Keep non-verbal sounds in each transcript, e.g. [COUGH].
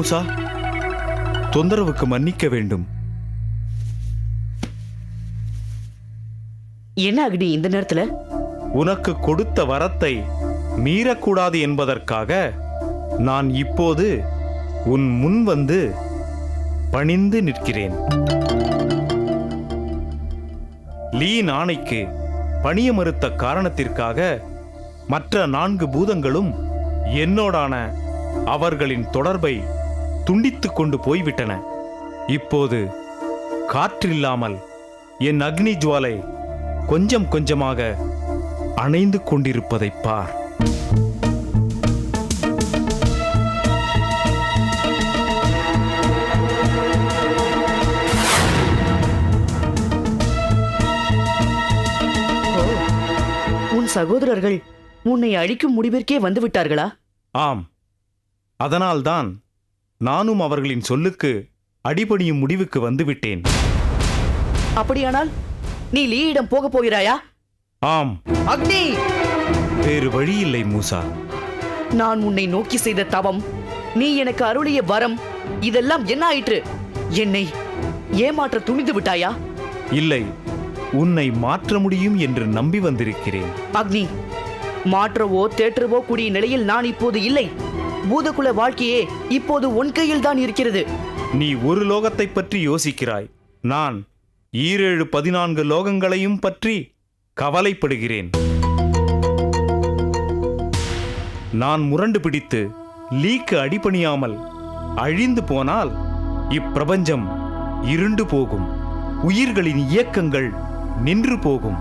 மூசா தொந்தரவுக்கு மன்னிக்க வேண்டும். என்ன அக்னி இந்த நேரத்துல? உனக்கு கொடுத்த வரத்தை மீறக்கூடாது என்பதற்காக நான் இப்போது உன் முன் வந்து பணிந்து நிற்கிறேன். லீயின் ஆணைக்கு பணிய மறுத்த காரணத்திற்காக மற்ற நான்கு பூதங்களும் என்னோடான அவர்களின் தொடர்பை துண்டித்துக் கொண்டு போய்விட்டன. இப்போது காற்றில்லாமல் என் அக்னி ஜுவாலை கொஞ்சம் கொஞ்சமாக அணைந்து கொண்டிருப்பதைப் பார். உன் சகோதரர்கள் உன்னை அழிக்கும் முடிவிற்கே வந்து விட்டார்களா ஆம். அதனால்தான் நானும் அவர்களின் சொல்லுக்கு அடிபணியும் முடிவுக்கு வந்துவிட்டேன். அப்படியானால் நீ லீயிடம் போக போகிறாயா? ஆம். அக்னி! வேறு வழியில்லை மூசா. நான் உன்னை நோக்கி செய்த தவம் நீ எனக்கு அருளிய வரம் இதெல்லாம் என்ன ஆயிற்று? என்னை ஏமாற்ற துணிந்து விட்டாயா? இல்லை உன்னை மாற்ற முடியும் என்று நம்பி வந்திருக்கிறேன். அக்னி மாற்றவோ தேற்றவோ கூடிய நிலையில் நான் இப்போது இல்லை. பூதகுல வாழ்க்கையே இப்போது உன் கையில் தான் இருக்கிறது. நீ ஒரு லோகத்தை பற்றி யோசிக்கிறாய். நான் ஈரேழு பதினான்கு லோகங்களையும் பற்றி கவலைப்படுகிறேன். நான் முரண்டு பிடித்து லீக்கு அடிபணியாமல் அழிந்து போனால் இப்பிரபஞ்சம் இருண்டு போகும். உயிர்களின் இயக்கங்கள் நின்று போகும்.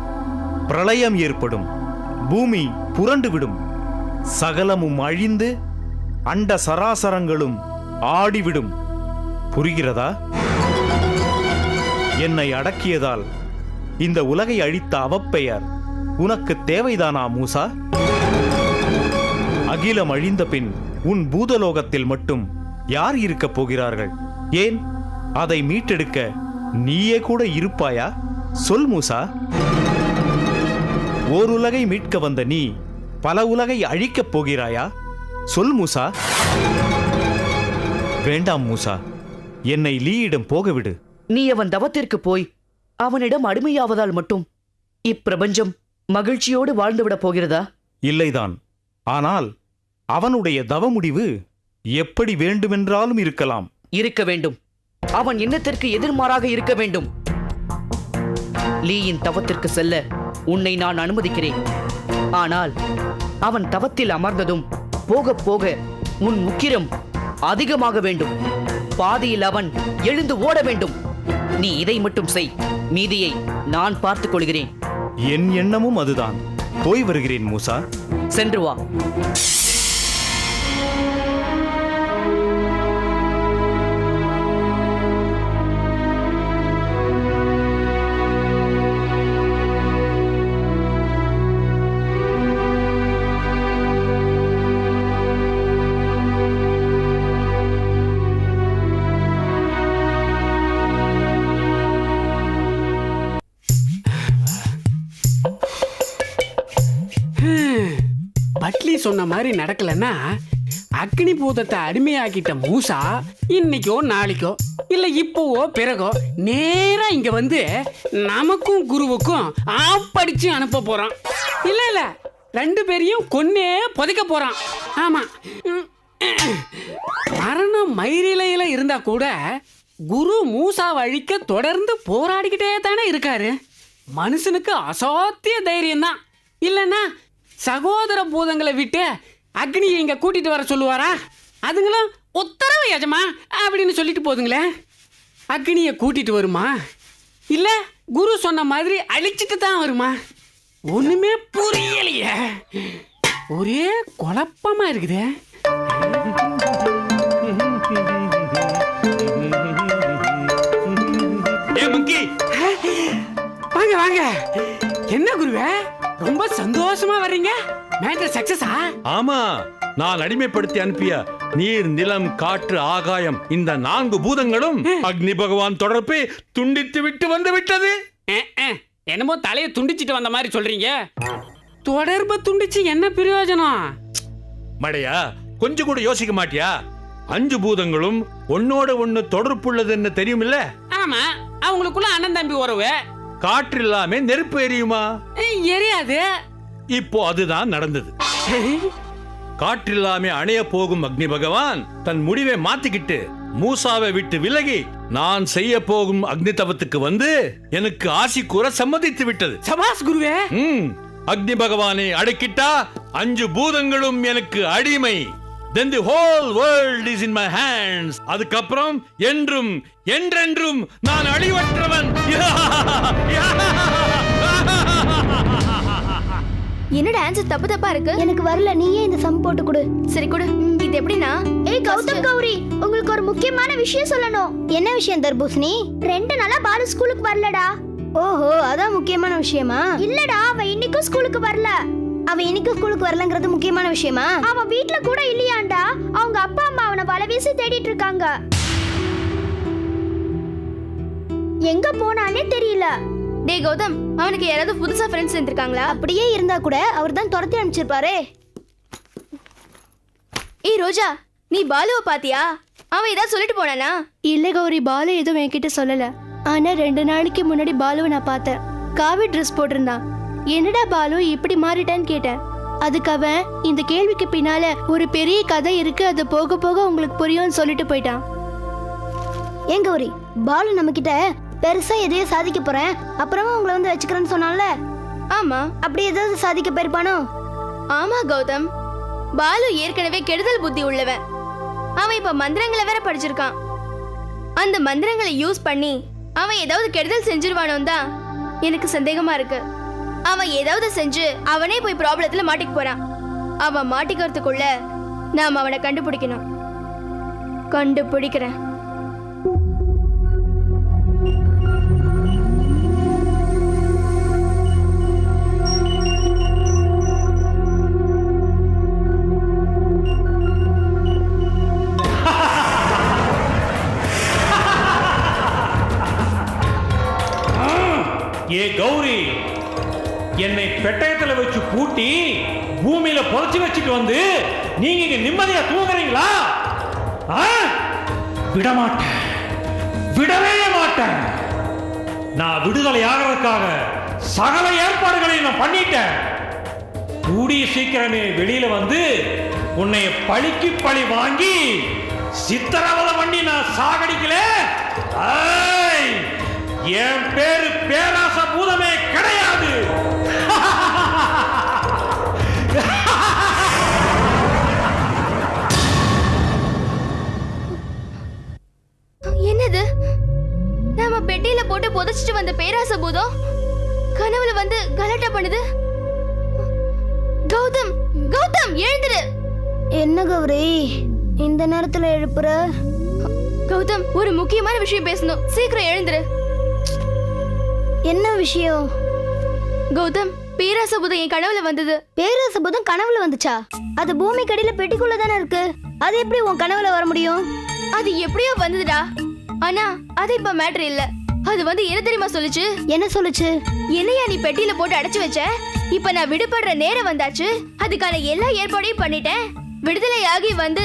பிரளயம் ஏற்படும். பூமி புரண்டுவிடும் சகலமும் அழிந்து அண்ட சராசரங்களும் ஆடிவிடும். புரிகிறதா? என்னை அடக்கியதால் இந்த உலகை அழித்த அவப்பெயர் உனக்கு தேவைதானா மூசா? அகிலம் அழிந்த பின் உன் பூதலோகத்தில் மட்டும் யார் இருக்கப் போகிறார்கள்? ஏன்? அதை மீட்டெடுக்க நீயே கூட இருப்பாயா? சொல் மூசா. ஓர் உலகை மீட்க வந்த நீ பல உலகை அழிக்கப் போகிறாயா? சொல் மூசா. வேண்டாம் மூசா. என்னை லீயிடம் போகவிடு. நீ அவன் தவத்திற்கு போய் அவனிடம் அடிமையாவதால் மட்டும் இப்பிரபஞ்சம் மகிழ்ச்சியோடு வாழ்ந்துவிடப் போகிறதா? இல்லைதான். ஆனால் அவனுடைய தவ முடிவு எப்படி வேண்டுமென்றாலும் இருக்கலாம். இருக்க வேண்டும். அவன் எண்ணத்திற்கு எதிர்மாறாக இருக்க வேண்டும். லீயின் தவத்திற்கு செல்ல உன்னை நான் அனுமதிக்கிறேன். ஆனால் அவன் தவத்தில் அமர்ந்ததும் போக போக உன் உக்கிரம் அதிகமாக வேண்டும். பாதியில் அவன் எழுந்து ஓட வேண்டும். நீ இதை மட்டும் செய். மீதியை நான் பார்த்துக் கொள்கிறேன். என் எண்ணமும் அதுதான். போய் வருகிறேன் மூசா. சென்று வா. மாதிரி நடக்கலன்னா அக்னி பூதத்தை அடிமையாக்கிட்ட மூசா இன்னைக்கோ நாளைக்கோ இல்ல இப்போவோ பிறகோ நேரா இங்க வந்து நமக்கும் குருவுக்கும் ஆப்படிச்சு அனுப்ப போறான். இல்ல இல்ல. ரெண்டு பேரையும் கொன்னே புதைக்க போறான். ஆமா. மரணம் மயிரிலையில இருந்தா கூட குரு மூசாவை அழிக்க தொடர்ந்து போராடிக்கிட்டே தானே இருக்காரு. மனுஷனுக்கு அசாத்திய தைரியம் தான். இல்லைன்னா சகோதர பூதங்களை விட்டு அக்னியை இங்க கூட்டிட்டு வர சொல்லுவாரா? அதுங்களும் உத்தரவு எஜமா அப்படின்னு சொல்லிட்டு போதுங்களே. அக்னியை கூட்டிட்டு வருமா? இல்ல குரு சொன்ன மாதிரி அழிச்சிட்டு தான் வருமா? ஒண்ணுமே புரியலையே. ஒரே குழப்பமா இருக்குதே. வாங்க வாங்க. என்ன குருவே? ரொம்ப சந்தோஷமா வர்றீங்க. மேட்டர் சக்சஸா ஆமா நான் அடிமைப்படுத்தி அனுப்பிய நீர் நிலம் காற்று ஆகாயம் இந்த நான்கு பூதங்களும் அக்னி பகவான் தொடர்பை துண்டித்து விட்டு வந்து விட்டது. என்னமோ தலையை துண்டிச்சிட்டு வந்த மாதிரி சொல்றீங்க. தொடர்பு துண்டிச்சு என்ன பிரயோஜனம்? மடையா கொஞ்சம் கூட யோசிக்க மாட்டியா? அஞ்சு பூதங்களும் ஒன்னோட ஒண்ணு தொடர்புள்ளதுன்னு தெரியுமில்ல? ஆமா அவங்களுக்குள்ள அண்ணன் தம்பி உறவு. காற்று இல்லாம நெருப்பு எரியுமா? எரியாது. இப்போ அதுதான் நடந்தது. காற்றில்லாம அணைய போகும் அக்னி பகவான் தன் முடிவை மாத்திக்கிட்டு மூசாவை விட்டு விலகி நான் செய்ய போகும் அக்னி தவத்துக்கு வந்து எனக்கு ஆசி கூற சம்மதித்து விட்டது. சபாஸ் குருவே! ம். அக்னி பகவானை அடக்கிட்டா அஞ்சு பூதங்களும் எனக்கு அடிமை. Then the whole world is in my hands. அதுக்கப்புறம் என்றும் என்றென்றும் நான் அழிவற்றவன். [LAUGHS] என்னடா ஆன்சர் தப்பு தப்பா இருக்கு? எனக்கு வரல நீயே இந்த சம் போட்டு கொடு. சரி கொடு. இது எப்படின்னா ஏய் கௌதம் கௌரி உங்களுக்கு ஒரு முக்கியமான விஷயம் சொல்லணும். என்ன விஷயம் தர்பூசணி? ரெண்டு நாளா பாலு ஸ்கூலுக்கு வரலடா. ஓஹோ அதான் முக்கியமான விஷயமா? இல்லடா அவ இன்னைக்கும் ஸ்கூலுக்கு வரல. அவ இன்னைக்கும் ஸ்கூலுக்கு வரலங்கிறது முக்கியமான விஷயமா? அவ வீட்ல கூட இல்லையாண்டா. அவங்க அப்பா அம்மா அவனை வலை வீசி தேடிட்டு இருக்காங்க. எங்க போனானே தெரியல. டேய் கௌதம் அவனுக்கு யாராவது புதுசா ஃப்ரெண்ட்ஸ் இருந்திருக்காங்களா? அப்படியே இருந்தா கூட அவர் தான் துரத்தி அனுப்பிச்சிருப்பாரு. ஏய் ரோஜா நீ பாலுவை பாத்தியா? அவன் ஏதாவது சொல்லிட்டு போனானா? இல்ல கௌரி பாலு எதுவும் என்கிட்ட சொல்லல. ஆனா ரெண்டு நாளைக்கு முன்னாடி பாலுவை நான் பார்த்தேன். காவி ட்ரெஸ் போட்டிருந்தான் என்னடா பாலு இப்படி மாறிட்டான்னு கேட்டேன். அதுக்கு அவன் இந்த கேள்விக்கு பின்னால ஒரு பெரிய கதை இருக்கு அது போக போக உங்களுக்கு புரியும்னு சொல்லிட்டு போயிட்டான். ஏன் கௌரி பாலு நம்ம கிட்ட பெருசா எதையோ சாதிக்க போறேன். அப்புறமா உங்களை வந்து வச்சுக்கிறேன்னு சொன்னான்ல? ஆமா. அப்படி ஏதாவது சாதிக்க போயிருப்பானோ? ஆமா கௌதம். பாலு ஏற்கனவே கெடுதல் புத்தி உள்ளவன். அவன் இப்ப மந்திரங்களை வேற படிச்சிருக்கான். அந்த மந்திரங்களை யூஸ் பண்ணி அவன் ஏதாவது கெடுதல் செஞ்சிருவானோ தான் எனக்கு சந்தேகமா இருக்கு. அவன் ஏதாவது செஞ்சு அவனே போய் ப்ராப்ளத்துல மாட்டிக்க போறான். அவன் மாட்டிக்கிறதுக்குள்ள நாம் அவனை கண்டுபிடிக்கணும். கண்டுபிடிக்கிறேன். என்னை பெட்டயத்துல வச்சு பூட்டி பூமியில புதைச்சு வச்சுட்டு வந்து நீங்க இங்க நிம்மதியா தூங்குறீங்களா? ஆ? விட மாட்டேன் விடவே மாட்டேன். நான் விடுதலை ஆகிறதுக்காக சகல ஏற்பாடுகளையும் நான் பண்ணிட்டேன். கூடிய சீக்கிரமே வெளியில வந்து உன்னை பழிக்கு பழி வாங்கி சித்திரவதை பண்ணி நான் சாகடிக்கல. என் பேரு பேராச பூதமே கிடையாது. நேரத்துல எழுப்புற? கௌதம் ஒரு முக்கியமான விஷயம் பேசணும். சீக்கிரம் எழுந்துரு. என்ன விஷயம்? கௌதம் பேராசபுதம் என் கனவுல வந்தது. பேராசபுதம் கனவுல வந்துச்சா? அது பூமி கடியில பெட்டிக்குள்ள தானே இருக்கு. அது எப்படி உன் கனவுல வர முடியும்? அது எப்படியோ வந்ததுடா. ஆனா அது இப்ப மேட்டர் இல்ல. அது வந்து என்ன தெரியுமா சொல்லுச்சு? என்ன சொல்லுச்சு? என்னையா நீ பெட்டியில போட்டு அடைச்சு வச்ச? இப்ப நான் விடுபடுற நேரம் வந்தாச்சு. அதுக்கான எல்லா ஏற்பாடையும் பண்ணிட்டேன். விடுதலை ஆகி வந்து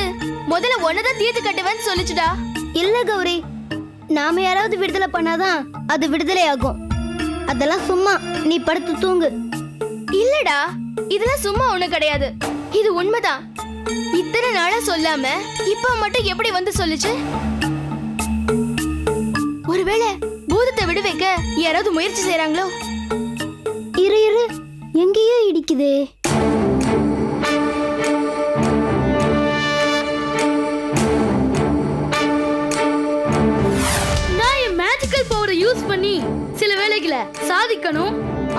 முதல்ல ஒன்னதான் தீர்த்து கட்டுவேன்னு சொல்லுச்சுடா. இல்ல கௌரி நாம யாராவது விடுதலை பண்ணாதான் அது விடுதலை ஆகும் அதெல்லாம் சும்மா நீ படுத்து தூங்கு. இல்லடா இதெல்லாம் சும்மா ஒண்ணு கிடையாது. இது உண்மைதான். இத்தனை நாளா சொல்லாம இப்ப மட்டும் எப்படி வந்து சொல்லுச்சு? ஒருவேளை பூதத்தை விடுவிக்க யாராவது முயற்சி செய்றாங்களோ? இரு இரு எங்கேயோ இடிக்குதே. பண்ணி சில வேலைகளை சாதிக்கணும்.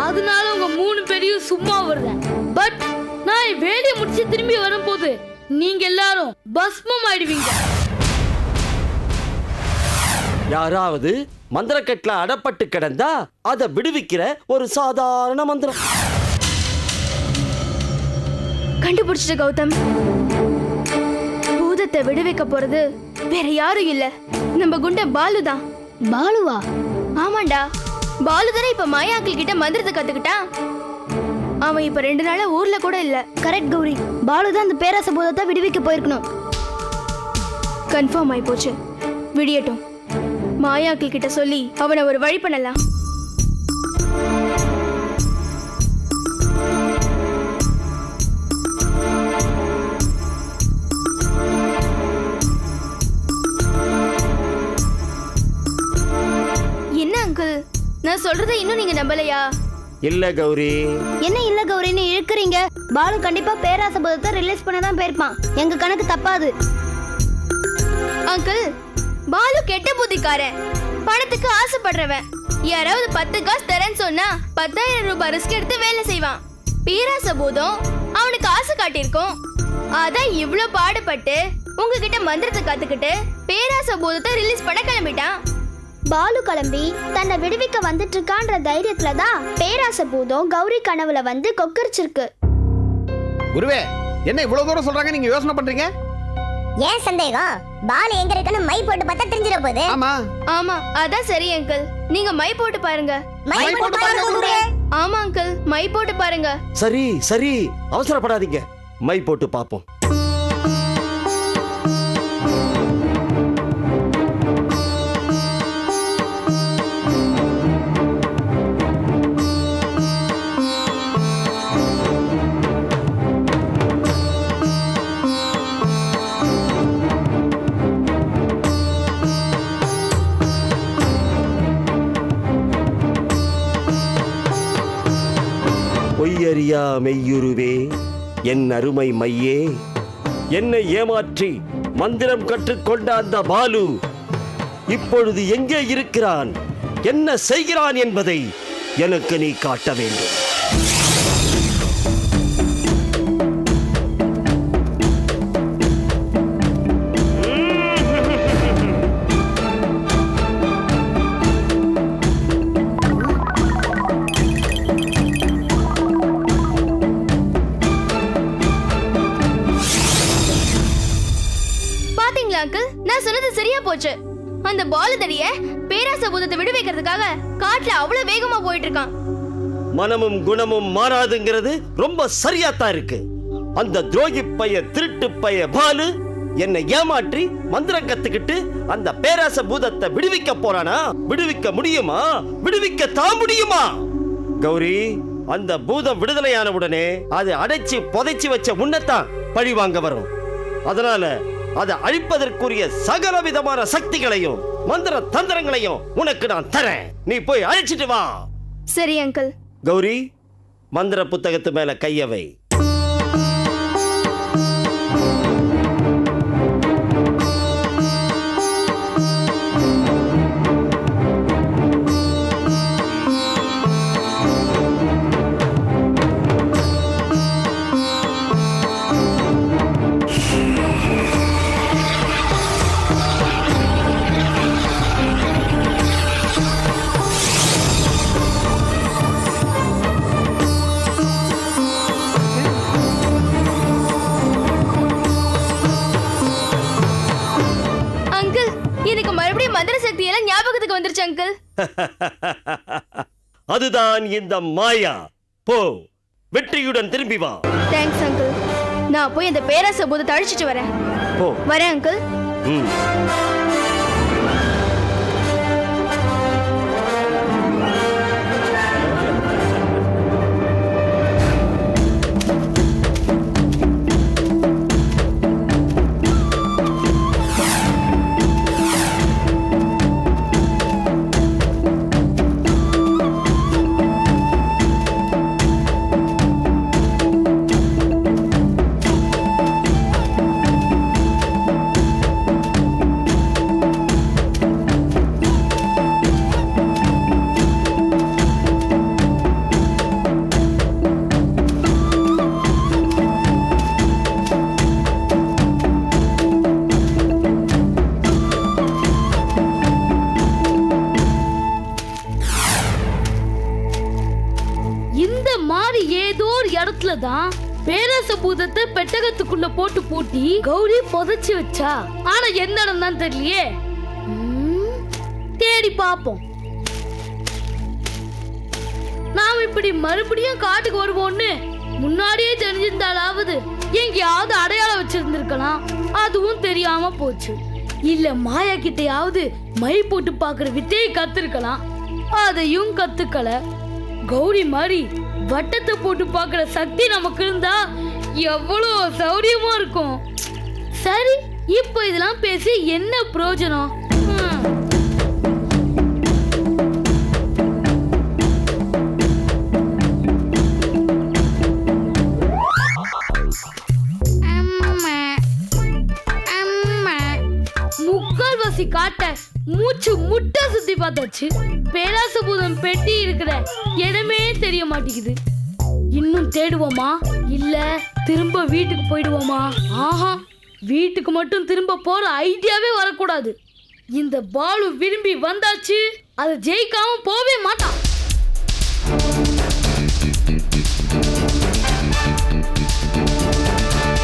அதனால உங்க மூணு பேரையும் சும்மா வருவேன் பட் நான் வேலையை முடிச்சு திரும்பி வரும்போது நீங்க எல்லாரும் பஸ்மம் ஆயிடுவீங்க. யாராவது மந்திரக்கட்டுல அடப்பட்டு கிடந்தா அதை விடுவிக்கிற ஒரு சாதாரண மந்திரம். கண்டுபிடிச்சிட்ட கௌதம். பூதத்தை விடுவிக்க போறது வேற யாரும் இல்ல. நம்ம குண்ட பாலு தான் பாலுவா? ஆமாண்டா. பாலு தானே இப்ப மாயாக்கள் கிட்ட மந்திரத்தை கத்துக்கிட்டான் அவன் இப்ப ரெண்டு நாளா ஊர்ல கூட இல்ல. கரெக்ட் கௌரி. பாலு தான் அந்த பேராச பூதத்தை விடுவிக்க போயிருக்கணும். கன்ஃபார்ம் ஆயி போச்சு விடியட்டும். மாயாக்கள் கிட்ட சொல்லி அவனை ஒரு வழி பண்ணலாம். நான் சொல்றதை இன்னும் நீங்க நம்பலையா? இல்ல கௌரி. என்ன இல்ல கௌரின்னு இழுக்கிறீங்க? பாலு கண்டிப்பா பேராசபதத்தை ரிலீஸ் பண்ண தான் போயிருப்பான். எங்க கணக்கு தப்பாது. அங்கிள் பாலு கெட்ட புத்திக்காரன். பணத்துக்கு ஆசைப்படுறவன். யாராவது பத்து காசு தரேன்னு சொன்னா பத்தாயிரம் ரூபாய் ரிஸ்க் எடுத்து வேலை செய்வான். பேராசபூதம் அவனுக்கு ஆசை காட்டியிருக்கோம். அதான் இவ்ளோ பாடுபட்டு உங்ககிட்ட மந்திரத்தை கத்துக்கிட்டு பேராசபூதத்தை ரிலீஸ் பண்ண கிளம்பிட்டான். பாலு கிளம்பி தன்னை விடுவிக்க வந்துட்டு இருக்கான்ற தைரியத்துல தான் பேராச பூதம் கௌரி கனவுல வந்து கொக்கரிச்சிருக்கு. குருவே என்ன இவ்வளவு தூரம் சொல்றாங்க? நீங்க யோசனை பண்றீங்க? ஏன் சந்தேகம்? பாலு எங்க இருக்குன்னு மை போட்டு பார்த்தா தெரிஞ்சிட போகுது. ஆமா. ஆமா அதான் சரி அங்கிள் நீங்க மை போட்டு பாருங்க. மை போட்டு பாருங்க குருவே. ஆமா அங்கிள் மை போட்டு பாருங்க. சரி சரி. அவசரப்படாதீங்க. மை போட்டு பார்ப்போம். பொய்யறியா மெய்யுருவே என் அருமை மையே என்னை ஏமாற்றி மந்திரம் கற்றுக்கொண்ட அந்த பாலு இப்பொழுது எங்கே இருக்கிறான்? என்ன செய்கிறான் என்பதை எனக்கு நீ காட்ட வேண்டும். மனமும் குணமும் மாறாதுங்கிறது ரொம்ப சரியாத்தான் இருக்கு. அந்த துரோகி பைய திருட்டு பைய பாலு என்னை ஏமாற்றி மந்திரம் கத்துக்கிட்டு அந்த பேராச பூதத்தை விடுவிக்க போறானா? விடுவிக்க முடியுமா? விடுவிக்க தான் முடியுமா? கௌரி அந்த பூதம் விடுதலையான உடனே அது அடைச்சு புதைச்சி வச்ச முன்னத்தான் பழி வாங்க வரும். அதனால அதை அழிப்பதற்குரிய சகல விதமான சக்திகளையும் மந்திர தந்திரங்களையும் உனக்கு நான் தரேன். நீ போய் அழைச்சிட்டு வா. சரி அங்கிள் கௌரி மந்திர புத்தகத்து மேலே கையவை. [LAUGHS] அதுதான் இந்த மாயா. போ. வெற்றியுடன் திரும்பி வா. தேங்க்ஸ் அங்கிள் நான் போய் அந்த பேராச பூதத்தை அழிச்சிட்டு வரேன். போ. வரேன் அங்கிள் ம். பூதத்தை பெட்டகத்துக்குள்ள போட்டு பூட்டி கௌரி புதைச்சு வச்சா. ஆனா எந்த இடம் தான் தெரியலையே தேடி பாப்போம் நாம் இப்படி மறுபடியும் காட்டுக்கு வருவோம்னு முன்னாடியே தெரிஞ்சிருந்தாலாவது எங்கேயாவது அடையாளம் வச்சிருந்திருக்கலாம். அதுவும் தெரியாம போச்சு. இல்ல மாயா கிட்டையாவது மை போட்டு பாக்குற வித்தையை கத்துருக்கலாம். அதையும் கத்துக்கல. கௌரி மாதிரி வட்டத்தை போட்டு பாக்குற சக்தி நமக்கு இருந்தா எவ்வளோ சௌரியமா இருக்கும். சரி இப்போ இதெல்லாம் பேசி என்ன பிரயோஜனம்? ஹம். முக்கால்வாசி காட்ட மூச்சு முட்டை சுத்தி பார்த்தாச்சு. பேராசபூதம் பெட்டி இருக்கிற இடமே தெரிய மாட்டேங்குது. இன்னும் தேடுவோமா? இல்லை. திரும்ப வீட்டுக்கு போயிடுவோமா? ஆஹா வீட்டுக்கு மட்டும் திரும்ப போற ஐடியாவே வரக்கூடாது. இந்த பாலு விரும்பி வந்தாச்சு அதை ஜெயிக்காம போவே மாட்டான்.